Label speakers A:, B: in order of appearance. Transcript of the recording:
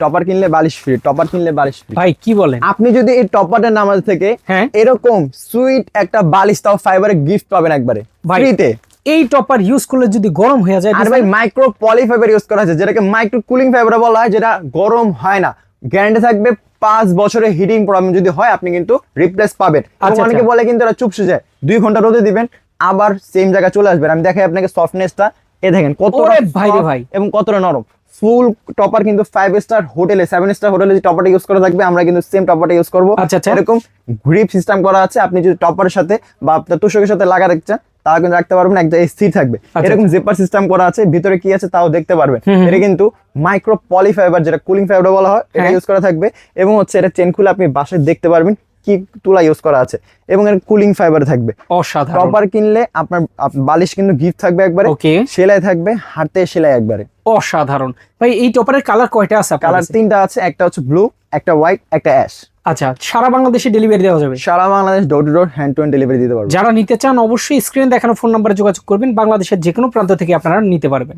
A: Topper কিনলে বালিশ free topper কিনলে বালিশ ফ্রি
B: ভাই কি বলেন?
A: আপনি যদি এই টপারের নামাজ থেকে
B: হ্যাঁ।
A: এরকম সুইট একটা বালিশ তাও ফাইবারের গিফট পাবেন একবারে ফ্রিতে
B: এই টপার ইউজ করলে যদি গরম হয়ে যায়
A: আর ভাই মাইক্রো পলি ফাইবার ইউজ করা হয়েছে যেটাকে মাইক্রো কুলিং ফাইবার বলা হয় যেটা গরম হয় না। গ্যারান্টি থাকবে পাঁচ বছরের হিটিং প্রবলেম যদি হয় আপনি কিন্তু রিপ্লেস পাবেন।
B: আচ্ছা,
A: অনেকে
B: আচ্ছা।
A: বলে কিন্তু এটা চুপসে যায়। দুই ঘণ্টা রোদে দিবেন আবার সেম জায়গায় চলে আসবেন। আমি দেখাই আপনাকে সফটনেসটা এ দেখেন কত
B: ভাই রে ভাই।
A: এবং কতটা নরম। ফুল টপার কিন্তু ফাইভ স্টার হোটেলে সেভেন স্টার হোটেলে যে টপারটা ইউজ করা থাকবে আমরা কিন্তু সেম টপারটা ইউজ করব
B: আচ্ছা, আচ্ছা।
A: এরকম গ্রিপ সিস্টেম করা আছে আপনি যদি টপারের সাথে বা আপনার তুষকের সাথে লাগা দেখতে চান তাহলে কিন্তু রাখতে পারবেন এক জায়গায় স্থির থাকবে
B: আচ্ছা,
A: এরকম জিপার সিস্টেম করা আছে ভিতরে কি আছে তাও দেখতে পারবেন। এটা কিন্তু মাইক্রো পলি ফাইবার যেটা কুলিং ফাইবার বলা হয় এটা
B: হ্যাঁ।
A: ইউজ করা থাকবে এবং হচ্ছে এটা চেন খুলে আপনি বাসায় দেখতে পারবেন কি তুলা ইউজ করা আছে? এবং এর কুলিং ফাইবার থাকবে।
B: অসাধারণ।
A: টপার কিনলে আপনার বালিশ কিন্তু গিফট থাকবে একবারে।
B: ওকে
A: সেলাই থাকবে হাতে সেলাই একবারে।
B: অসাধারণ। ভাই এই টপারের কালার কয়টা আছে
A: কালার তিনটা আছে একটা হচ্ছে ব্লু একটা হোয়াইট একটা অ্যাশ
B: আচ্ছা সারা বাংলাদেশে ডেলিভারি দেওয়া যাবে?
A: সারা Bangladesh door to door hand to hand delivery দিতে পারব।
B: যারা নিতে চান অবশ্যই স্ক্রিনে দেখানো ফোন নাম্বারে যোগাযোগ করবেন। বাংলাদেশের যে কোনো প্রান্ত থেকে আপনারা নিতে পারবেন।